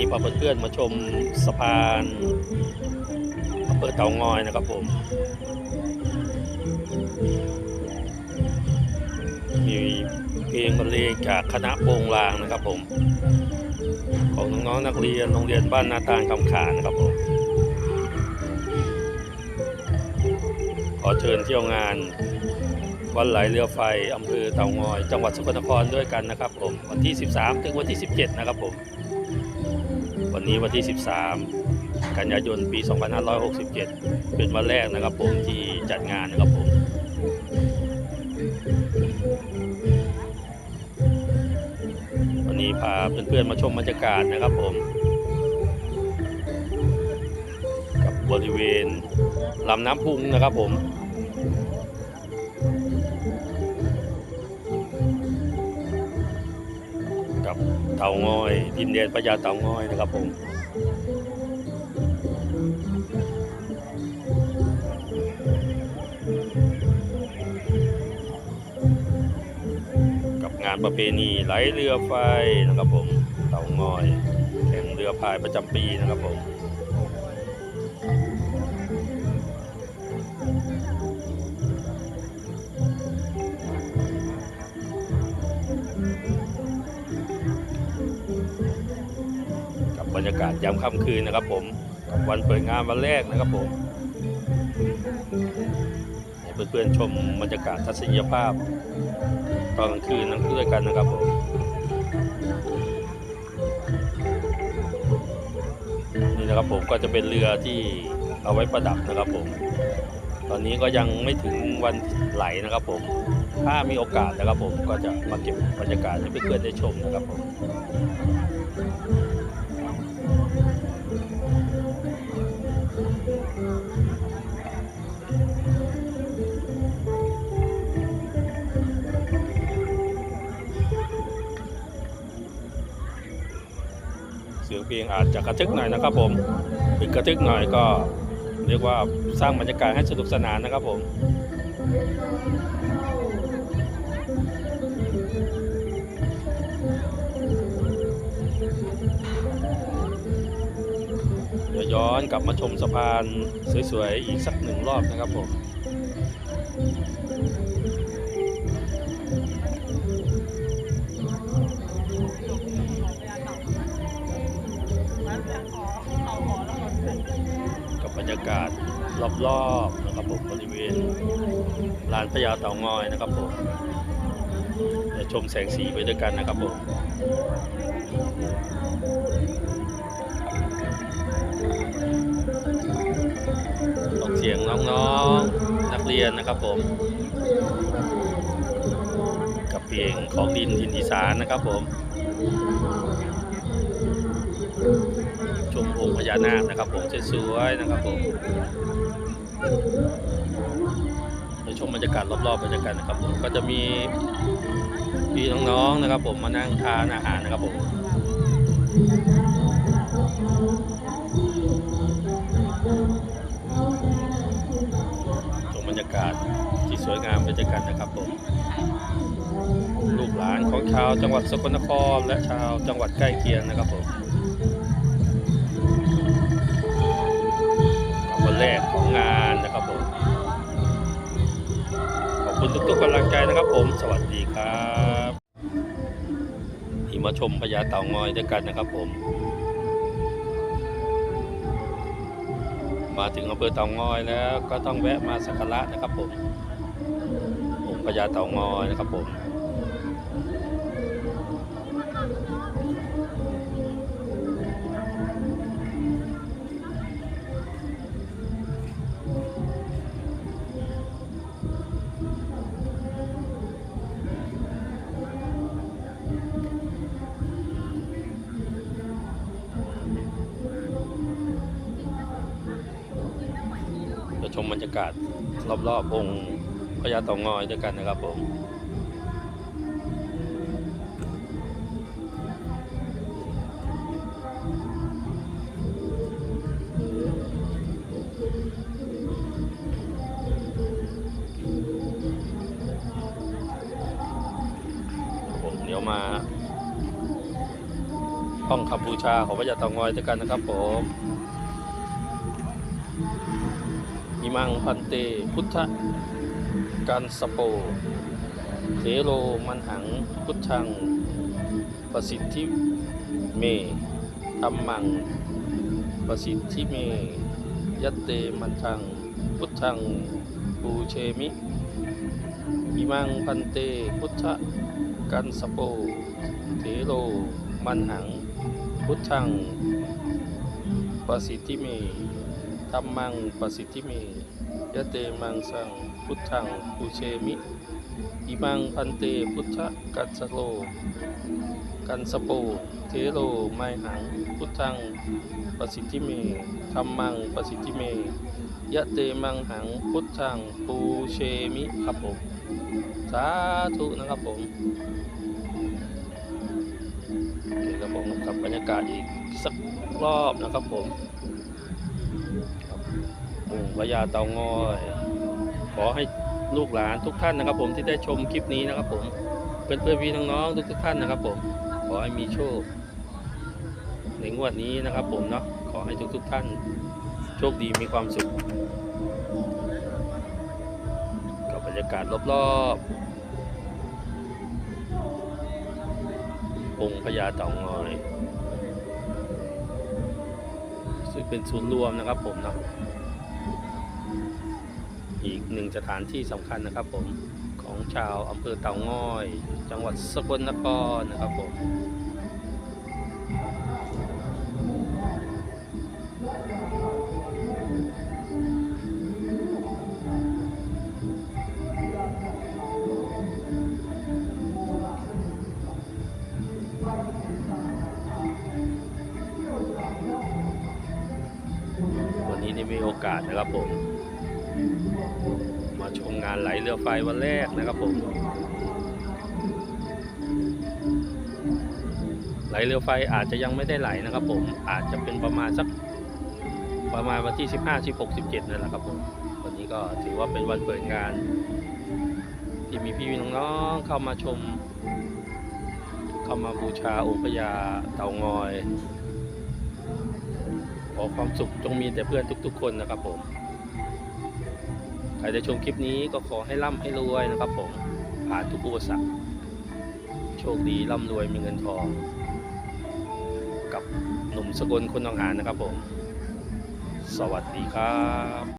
นี้พาเพื่อนมาชมสะพานอำเภอเต่างอยนะครับผม มีเพลงบรรเลงจากคณะโปงลางนะครับผม ของน้องๆนักเรียนโรงเรียนบ้านนาตาลคำขานนะครับผม ขอเชิญเที่ยวงานวันไหลเรือไฟอำเภอเต่างอย จังหวัดสกลนครด้วยกันนะครับผม วันที่ 13 ถึงวันที่ 17 นะครับผม วันนี้วันที่ 13 กันยายนปี 2567 เป็นวันแรกนะครับผมที่จัดงานนะครับผมวันนี้พาเพื่อนๆมาชมบรรยากาศนะครับผม กับบริเวณลำน้ำพุงนะครับผมับ เต่างอยดินแดนพญาเต่างอยนะครับผมกับงานประเพณีไหลเรือไฟนะครับผมเต่างอยแข่งเรือพายประจำปีนะครับผม รรยากาศยามค่ำคืนนะครับ ผมวันเปิดงานวันแรกนะครับผมให้เพื่อนๆชมบรรยากาศทัศนียภาพ ตอนกลางคืนนั่งด้วยกันนะครับผมนี่นะครับผมก็จะเป็นเรือที่เอาไว้ประดับนะครับผม ตอนนี้ก็ยังไม่ถึงวันไหลนะครับผม ถ้ามีโอกาสนะครับผมก็จะมาเก็บบรรยากาศให้เพื่อนๆได้ชมนะครับผม เสียงเพลงอาจจะกระทึกหน่อยนะครับผมถึงกระทึกหน่อยก็เรียกว่าสร้างบรรยากาศให้สนุกสนานนะครับผม ย้อนกลับมาชมสะพานสวยๆ อีกสักหนึ่งรอบนะครับผมกับบรรยากาศรอบๆนะครับผมบริเวณลานพญาเต่างอยนะครับผมเดี๋ยวชมแสงสีไปด้วยกันนะครับผม ออกเสียงน้องๆ นักเรียนนะครับผม กับเพลงของดินทินอีสานนะครับผม ชมองค์พญานาคนะครับผมสวยๆนะครับผมเดี๋ยวชมบรรยากาศรอบๆบรรยากาศนะครับผมก็จะมีพี่น้องๆนะครับผมมานั่งทานอาหารนะครับผม ชมบรรยากาศที่สวยงามบรรยากาศนะครับผมลูกหลานของชาวจังหวัดสกลนคร และชาวจังหวัดใกล้เคียงนะครับผมวันแรกของงานนะครับผมขอบคุณทุกๆกำลังใจนะครับผม สวัสดีครับที่มาชมพญาเต่างอยด้วยกันนะครับผม มาถึงอำเภอเต่างอยแล้วก็ต้องแวะมาสักการะนะครับผมองค์พญาเต่างอยนะครับผม ชมบรรยากาศรอบๆองค์พญาเต่างอยด้วยกันนะครับผมผมเดี๋ยวมาห้องคำบูชาของพระยาเตางอยด้วยกันนะครับผม มังพันเต พุทธกันสโปเทโรมันหังพุทธัง ประสิทธิเมธรรมัง ประสิทธิเมยัตเตมันทัง พุทธังปูเชมิอิมังพันเต พุทธกันสโปเทโรมันหัง พุทธัง ประสิทธิเม ธรรมังประสิทธิเมยะเตมังสังพุทธังปูเชมิอิมังพันเตพุทธกัสสโล กันสโปเทโรไมหัง พุทธังประสิทธิเมธรรมังประสิทธิเมยะเตมังหังพุทธังปูเชมิครับผม สาธุนะครับผมโอเคครับผมกับบรรยากาศอีกสักรอบนะครับผม องค์พญาเตางอยขอให้ลูกหลานทุกท่านนะครับ ผมที่ได้ชมคลิปนี้นะครับ ผมเพื่อนเพื่อนพี่น้องๆทุกทุกๆท่านนะครับ ผมขอให้มีโชคในงวดนี้นะครับ ผมเนาะขอให้ทุกทุกท่าน โชคดีมีความสุขกับบรรยากาศรอบๆองค์พญาเต่างอยซึ่งเป็นศูนย์รวมนะครับ ผมเนาะ อีกหนึ่งสถานที่สำคัญนะครับผมของชาวอำเภอเต่างอย จังหวัดสกลนครนะครับผมวันนี้ได้มีโอกาสนะครับผม มาชมงานไหลเรือไฟวันแรกนะครับผม ไหลเรือไฟอาจจะยังไม่ได้ไหลนะครับผม อาจจะเป็นประมาณสักประมาณวันที่ 15 16 17นั่นแหละครับผม วันนี้ก็ถือว่าเป็นวันเปิดงาน ที่มีพี่ๆน้องๆเข้ามาชม เข้ามาบูชาองค์พญาเต่างอย ขอความสุขจงมีแต่เพื่อนทุกๆ คนนะครับผม ใครได้ชมคลิปนี้ก็ขอให้ร่ำให้รวยนะครับผมผ่านทุกอุปสรรคโชคดีร่ำรวยมีเงินทอง กับหนุ่มสกลคนหนองหานนะครับผม สวัสดีครับ